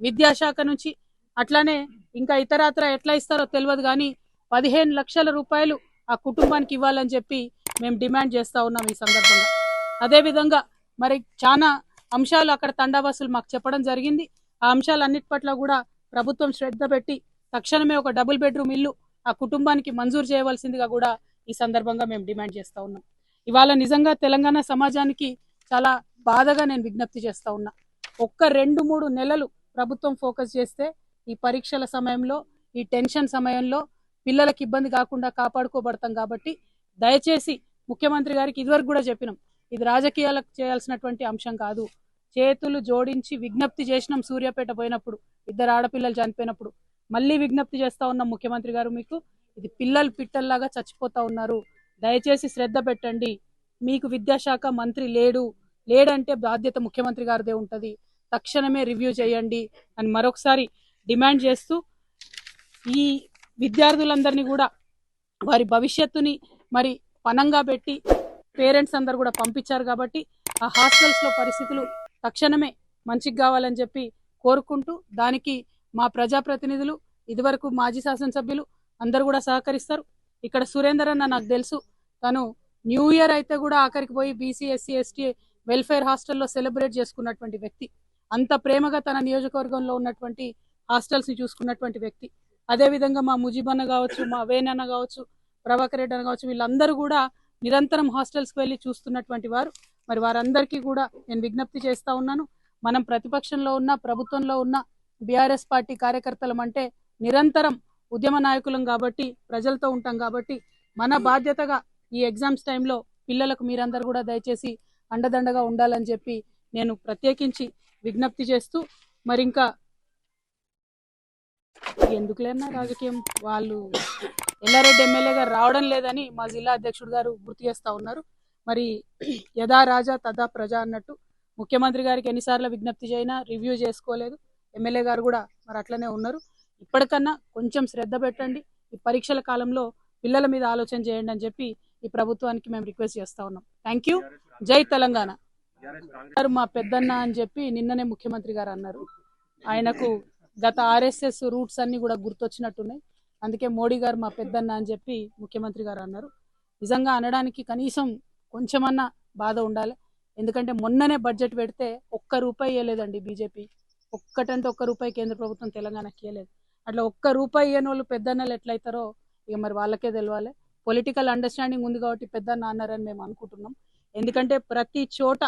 విద్యాశాఖ నుంచి. అట్లానే ఇంకా ఇతరత్ర ఎట్లా ఇస్తారో తెలియదు కానీ పదిహేను లక్షల రూపాయలు ఆ కుటుంబానికి ఇవ్వాలని చెప్పి మేము డిమాండ్ చేస్తూ ఉన్నాం ఈ సందర్భంగా. అదేవిధంగా మరి చాలా అంశాలు అక్కడ తండావాసులు మాకు చెప్పడం జరిగింది. ఆ అంశాలన్నిటి పట్ల కూడా ప్రభుత్వం శ్రద్ధ పెట్టి తక్షణమే ఒక డబుల్ బెడ్రూమ్ ఇల్లు ఆ కుటుంబానికి మంజూరు చేయవలసిందిగా కూడా ఈ సందర్భంగా మేము డిమాండ్ చేస్తూ ఉన్నాం. ఇవాళ నిజంగా తెలంగాణ సమాజానికి చాలా బాధగా నేను విజ్ఞప్తి చేస్తూ ఉన్నా. ఒక్క రెండు మూడు నెలలు ప్రభుత్వం ఫోకస్ చేస్తే ఈ పరీక్షల సమయంలో ఈ టెన్షన్ సమయంలో పిల్లలకి ఇబ్బంది కాకుండా కాపాడుకోబడతాం కాబట్టి దయచేసి ముఖ్యమంత్రి గారికి ఇదివరకు కూడా చెప్పినాం ఇది రాజకీయాలకు చేయాల్సినటువంటి అంశం కాదు. చేతులు జోడించి విజ్ఞప్తి చేసినాం సూర్యాపేట పోయినప్పుడు ఇద్దరు ఆడపిల్లలు చనిపోయినప్పుడు. మళ్ళీ విజ్ఞప్తి చేస్తా ఉన్నాం ముఖ్యమంత్రి గారు మీకు ఇది పిల్లలు పిట్టల్లాగా చచ్చిపోతా ఉన్నారు. దయచేసి శ్రద్ధ పెట్టండి. మీకు విద్యాశాఖ మంత్రి లేడు లేడంటే బాధ్యత ముఖ్యమంత్రి గారిదే ఉంటుంది. తక్షణమే రివ్యూ చేయండి అని మరొకసారి డిమాండ్ చేస్తూ ఈ విద్యార్థులందరినీ కూడా వారి భవిష్యత్తుని మరి పనంగా పెట్టి పేరెంట్స్ అందరు కూడా పంపించారు కాబట్టి ఆ హాస్టల్స్లో పరిస్థితులు తక్షణమే మంచిగా కావాలని చెప్పి కోరుకుంటూ దానికి మా ప్రజాప్రతినిధులు ఇదివరకు మాజీ శాసనసభ్యులు అందరు కూడా సహకరిస్తారు. ఇక్కడ సురేందర్ అన్న నాకు తెలుసు. తను న్యూ ఇయర్ అయితే కూడా ఆఖరికి పోయి బీసీ ఎస్సీ ఎస్టీ వెల్ఫేర్ హాస్టల్లో సెలబ్రేట్ చేసుకున్నటువంటి వ్యక్తి. అంత ప్రేమగా తన నియోజకవర్గంలో ఉన్నటువంటి హాస్టల్స్ని చూసుకున్నటువంటి వ్యక్తి. అదే విధంగా మా ముజీబన్న కావచ్చు మా వేనన్న కావచ్చు ప్రభాకర్ రెడ్డి అన్న కావచ్చు వీళ్ళందరూ కూడా నిరంతరం హాస్టల్స్కి వెళ్ళి చూస్తున్నటువంటి వారు. మరి వారందరికీ కూడా నేను విజ్ఞప్తి చేస్తా ఉన్నాను. మనం ప్రతిపక్షంలో ఉన్న ప్రభుత్వంలో ఉన్న బీఆర్ఎస్ పార్టీ కార్యకర్తలం అంటే నిరంతరం ఉద్యమ నాయకులం కాబట్టి ప్రజలతో ఉంటాం కాబట్టి మన బాధ్యతగా ఈ ఎగ్జామ్స్ టైంలో పిల్లలకు మీరందరూ కూడా దయచేసి అండదండగా ఉండాలని చెప్పి నేను ప్రత్యేకించి విజ్ఞప్తి చేస్తూ మరి ఇంకా ఎందుకులేనా రాజకీయం? వాళ్ళు ఎల్లారెడ్డి ఎమ్మెల్యే గారు రావడం లేదని మా జిల్లా అధ్యక్షుడు గారు గుర్తు చేస్తా ఉన్నారు. మరి యథా రాజా తదా ప్రజ అన్నట్టు ముఖ్యమంత్రి గారికి ఎన్నిసార్లు విజ్ఞప్తి చేయినా రివ్యూ చేసుకోలేదు. ఎమ్మెల్యే గారు కూడా మరి అట్లనే ఉన్నారు. ఇప్పటికన్నా కొంచెం శ్రద్ధ పెట్టండి. ఈ పరీక్షల కాలంలో పిల్లల మీద ఆలోచన చేయండి అని చెప్పి ఈ ప్రభుత్వానికి మేము రిక్వెస్ట్ చేస్తా ఉన్నాం. Thank you. జై తెలంగాణ. మా పెద్దన్న అని చెప్పి నిన్ననే ముఖ్యమంత్రి గారు అన్నారు. ఆయనకు గత ఆర్ఎస్ఎస్ రూట్స్ అన్ని కూడా గుర్తొచ్చినట్టున్నాయి. అందుకే మోడీ గారు మా పెద్దన్న అని చెప్పి ముఖ్యమంత్రి గారు అన్నారు. నిజంగా అనడానికి కనీసం కొంచెమన్నా బాధ ఉండాలి. ఎందుకంటే మొన్ననే బడ్జెట్ పెడితే ఒక్క రూపాయి ఇవ్వలేదండి బీజేపీ. ఒక్కటంటే ఒక్క రూపాయి కేంద్ర ప్రభుత్వం తెలంగాణకి ఇవ్వలేదు అట్లా ఒక్క రూపాయి ఇవ్వని వాళ్ళు పెద్దన్నలు ఎట్లయితారో ఇక మరి వాళ్ళకే తెలియాలి పొలిటికల్ అండర్స్టాండింగ్ ఉంది కాబట్టి పెద్దన్న అన్నారని మేము అనుకుంటున్నాం. ఎందుకంటే ప్రతి చోట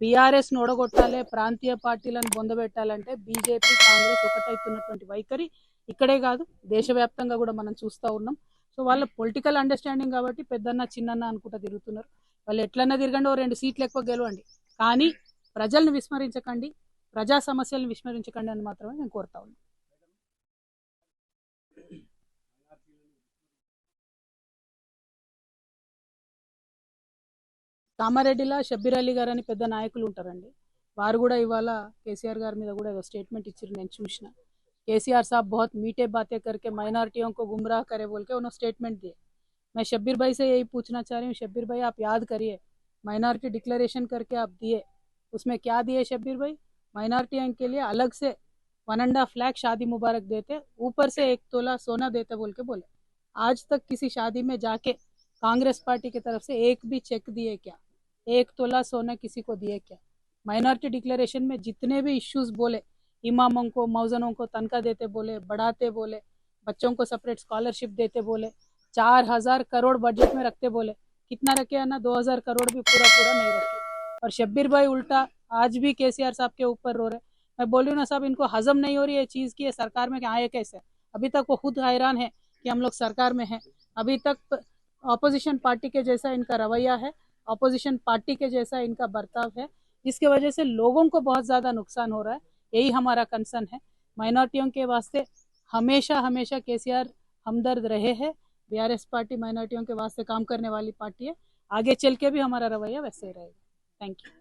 బీఆర్ఎస్ ఓడగొట్టాలి ప్రాంతీయ పార్టీలను బొందబెట్టాలంటే బీజేపీ కాంగ్రెస్ ఒకటైతున్నటువంటి వైఖరి ఇక్కడే కాదు దేశవ్యాప్తంగా కూడా మనం చూస్తూ ఉన్నాం. సో వాళ్ళ పొలిటికల్ అండర్స్టాండింగ్ కాబట్టి పెద్దన్న చిన్నన్న అనుకుంటా తిరుగుతున్నారు. వాళ్ళు ఎట్లన్నా తిరగండి ఓ రెండు సీట్లు ఎక్కువ గెలవండి. కానీ ప్రజల్ని విస్మరించకండి ప్రజా సమస్యలను విస్మరించకండి అని మాత్రమే నేను కోరుతా ఉన్నాను. कामारे షబ్బీర్ अली గారు అని పెద్ద నాయకులు ఉంటారండి. వారు కూడా ఇవాళ కేసీఆర్ గారి साहब बहुत मीठे बातें करके माइनॉरिटियों को गुमराह करे बोल के उन्होंने स्टेटमेंट दिए मैं शब्बीर भाई से यही पूछना चाह रही हूँ शब्बीर भाई आप याद करिए माइनॉरिटी डिक्लेरेशन करके आप दिए उसमें क्या दिए शब्बीर भाई माइनॉरिटियों के लिए अलग से वन एंड हाफ़ लैख शादी मुबारक देते ऊपर से एक तोला सोना देते बोल के बोले आज तक किसी शादी में जाके कांग्रेस पार्टी की तरफ़ से एक भी चेक दिए क्या एक तोला सोना किसी को दिया क्या? माइनॉरिटी डिक्लेरेशन में जितने भी इश्यूज़ बोले, इमामों को, मौजनों को तनख्वाह देते बोले, बढ़ाते बोले, बच्चों को सेपरेट स्कॉलरशिप देते बोले, चार हज़ार करोड़ बजट में रखते बोले, कितना रखे है ना दो हज़ार करोड़ भी पूरा पूरा नहीं रखे। और शब्बीर भाई उल्टा आज भी केसीआर साहब के ऊपर रो रहे मैं बोल रही हूँ ना साहब, इनको हजम नहीं हो रही है चीज़ की, ये सरकार में आए कैसे? अभी तक वो खुद हैरान है कि हम लोग सरकार में हैं। अभी तक ऑपोजिशन पार्टी के जैसा इनका रवैया है ऑपोजिशन पार्टी के जैसा इनका बर्ताव है, जिसके वजह से लोगों को बहुत ज़्यादा नुकसान हो रहा है, यही हमारा कंसर्न है। माइनॉरिटियों के वास्ते हमेशा हमेशा केसीआर हमदर्द रहे हैं। बीआरएस पार्टी माइनॉरिटियों के वास्ते काम करने वाली पार्टी है। आगे चल के भी हमारा रवैया वैसे ही रहेगा। Thank you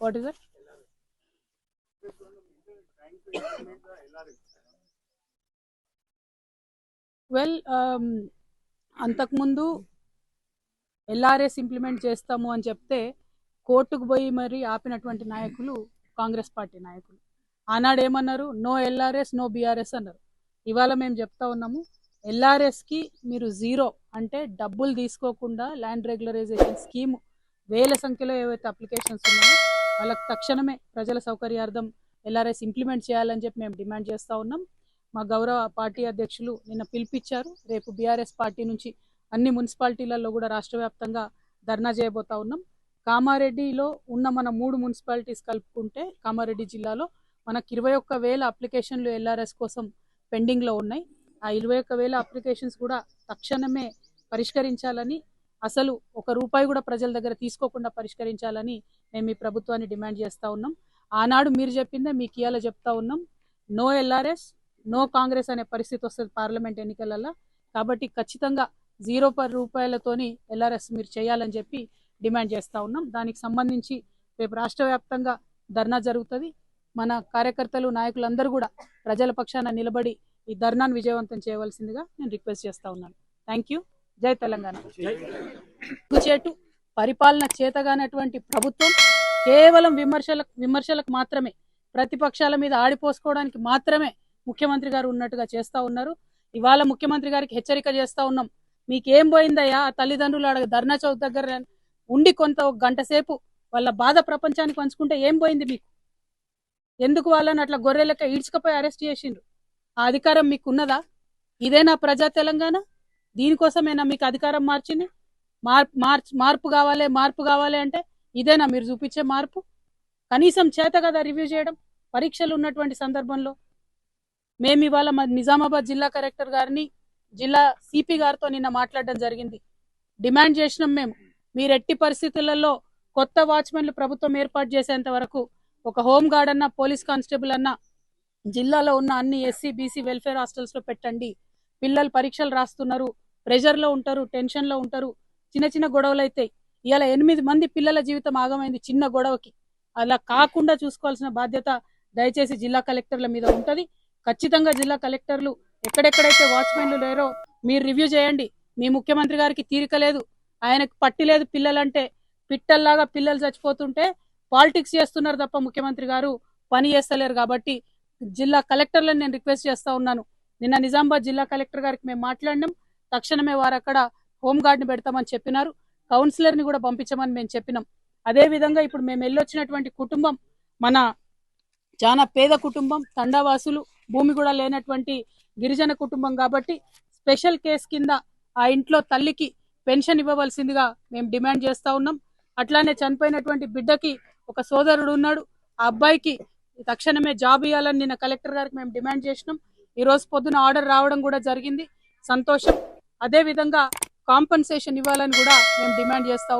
what is it? Well అంతకుముందు ఎల్ఆర్ఎస్ ఇంప్లిమెంట్ చేస్తాము అని చెప్తే కోర్టుకు పోయి మరి ఆపినటువంటి నాయకులు కాంగ్రెస్ పార్టీ నాయకులు. ఆనాడు ఏమన్నారు? నో ఎల్ఆర్ఎస్ నో బీఆర్ఎస్ అన్నారు. ఇవాళ మేము చెప్తా ఉన్నాము ఎల్ఆర్ఎస్కి మీరు జీరో అంటే డబ్బులు తీసుకోకుండా ల్యాండ్ రెగ్యులరైజేషన్ స్కీమ్ వేల సంఖ్యలో ఏవైతే అప్లికేషన్స్ ఉన్నాయో వాళ్ళకి తక్షణమే ప్రజల సౌకర్యార్థం ఎల్ఆర్ఎస్ ఇంప్లిమెంట్ చేయాలని చెప్పి మేము డిమాండ్ చేస్తూ ఉన్నాం. మా గౌరవ పార్టీ అధ్యక్షులు నిన్న పిలిపించారు. రేపు బీఆర్ఎస్ పార్టీ నుంచి అన్ని మున్సిపాలిటీలలో కూడా రాష్ట్ర వ్యాప్తంగా ధర్నా చేయబోతా ఉన్నాం. కామారెడ్డిలో ఉన్న మన మూడు మున్సిపాలిటీస్ కలుపుకుంటే కామారెడ్డి జిల్లాలో మనకు ఇరవై ఒక్క వేల అప్లికేషన్లు ఎల్ఆర్ఎస్ కోసం పెండింగ్లో ఉన్నాయి. ఆ ఇరవై ఒక్క వేల అప్లికేషన్స్ కూడా తక్షణమే పరిష్కరించాలని అసలు ఒక రూపాయి కూడా ప్రజల దగ్గర తీసుకోకుండా పరిష్కరించాలని మేము ఈ ప్రభుత్వాన్ని డిమాండ్ చేస్తూ ఉన్నాం. ఆనాడు మీరు చెప్పిందే మీకు ఇవాళ చెప్తా ఉన్నాం. నో ఎల్ఆర్ఎస్ నో కాంగ్రెస్ అనే పరిస్థితి వస్తుంది పార్లమెంట్ ఎన్నికలలో కాబట్టి ఖచ్చితంగా జీరో పర్ రూపాయలతోని ఎల్ఆర్ఎస్ మీరు చేయాలని చెప్పి డిమాండ్ చేస్తూ ఉన్నాం. దానికి సంబంధించి రేపు రాష్ట్ర వ్యాప్తంగా ధర్నా జరుగుతుంది. మన కార్యకర్తలు నాయకులందరూ కూడా ప్రజల పక్షాన నిలబడి ఈ ధర్నాను విజయవంతం చేయవలసిందిగా నేను రిక్వెస్ట్ చేస్తూ ఉన్నాను. Thank you. జై తెలంగాణ. చేటు పరిపాలన చేతగానటువంటి ప్రభుత్వం కేవలం విమర్శలకు విమర్శలకు మాత్రమే ప్రతిపక్షాల మీద ఆడిపోసుకోవడానికి మాత్రమే ముఖ్యమంత్రి గారు ఉన్నట్టుగా చేస్తా ఉన్నారు. ఇవాళ ముఖ్యమంత్రి గారికి హెచ్చరిక చేస్తా ఉన్నాం. మీకేం పోయిందయ్యా? తల్లిదండ్రులు అడగ ధర్నా చౌక్ దగ్గర ఉండి కొంత ఒక గంట సేపు వాళ్ళ బాధ ప్రపంచానికి పంచుకుంటే ఏం పోయింది మీకు? ఎందుకు వాళ్ళని అట్లా గొర్రెలెక్క ఈడ్చుకపోయి అరెస్ట్ చేసిండ్రు? ఆ అధికారం మీకు ఉన్నదా ఇదేనా ప్రజా తెలంగాణ? దీనికోసమేనా మీకు అధికారం మార్చింది? మార్పు మార్చ్ మార్పు కావాలి మార్పు కావాలి అంటే ఇదేనా మీరు చూపించే మార్పు? కనీసం చేత కదా రివ్యూ చేయడం? పరీక్షలు ఉన్నటువంటి సందర్భంలో మేము ఇవాళ మా నిజామాబాద్ జిల్లా కలెక్టర్ గారిని జిల్లా సిపి గారితో నిన్న మాట్లాడడం జరిగింది. డిమాండ్ చేసినాం మేము. మీరు ఎట్టి పరిస్థితులలో కొత్త వాచ్మెన్లు ప్రభుత్వం ఏర్పాటు చేసేంత వరకు ఒక హోమ్ గార్డ్ అన్న పోలీస్ కానిస్టేబుల్ అన్న జిల్లాలో ఉన్న అన్ని ఎస్సీ బీసీ వెల్ఫేర్ హాస్టల్స్లో పెట్టండి. పిల్లలు పరీక్షలు రాస్తున్నారు ప్రెషర్లో ఉంటారు టెన్షన్లో ఉంటారు. చిన్న చిన్న గొడవలు అవుతాయి ఇలా ఎనిమిది మంది పిల్లల జీవితం ఆగమైంది చిన్న గొడవకి. అలా కాకుండా చూసుకోవాల్సిన బాధ్యత దయచేసి జిల్లా కలెక్టర్ల మీద ఉంటది. ఖచ్చితంగా జిల్లా కలెక్టర్లు ఎక్కడెక్కడైతే వాచ్మెన్లు లేరో మీరు రివ్యూ చేయండి. మీ ముఖ్యమంత్రి గారికి తీరిక లేదు. ఆయనకు పట్టి లేదు పిల్లలంటే. పిట్టల్లాగా పిల్లలు చచ్చిపోతుంటే పాలిటిక్స్ చేస్తున్నారు తప్ప ముఖ్యమంత్రి గారు పని చేస్తలేరు కాబట్టి జిల్లా కలెక్టర్లను నేను రిక్వెస్ట్ చేస్తా ఉన్నాను. నిన్న నిజామాబాద్ జిల్లా కలెక్టర్ గారికి మేము మాట్లాడినాం. తక్షణమే వారు అక్కడ హోంగార్డ్ని పెడతామని చెప్పినారు. కౌన్సిలర్ని కూడా పంపించమని మేము చెప్పినాం. అదే విధంగా ఇప్పుడు మేము వెళ్ళొచ్చినటువంటి కుటుంబం మన చాలా పేద కుటుంబం తండావాసులు భూమి కూడా లేనటువంటి గిరిజన కుటుంబం కాబట్టి స్పెషల్ కేసు కింద ఆ ఇంట్లో తల్లికి పెన్షన్ ఇవ్వవలసిందిగా మేము డిమాండ్ చేస్తా ఉన్నాం. అట్లానే చనిపోయినటువంటి బిడ్డకి ఒక సోదరుడు ఉన్నాడు. ఆ అబ్బాయికి తక్షణమే జాబ్ ఇవ్వాలని నిన్న కలెక్టర్ గారికి మేము డిమాండ్ చేసినాం. ఈ రోజు పొద్దున ఆర్డర్ రావడం కూడా జరిగింది. సంతోషం. అదే విధంగా కాంపన్సేషన్ ఇవ్వాలని కూడా మేము డిమాండ్ చేస్తా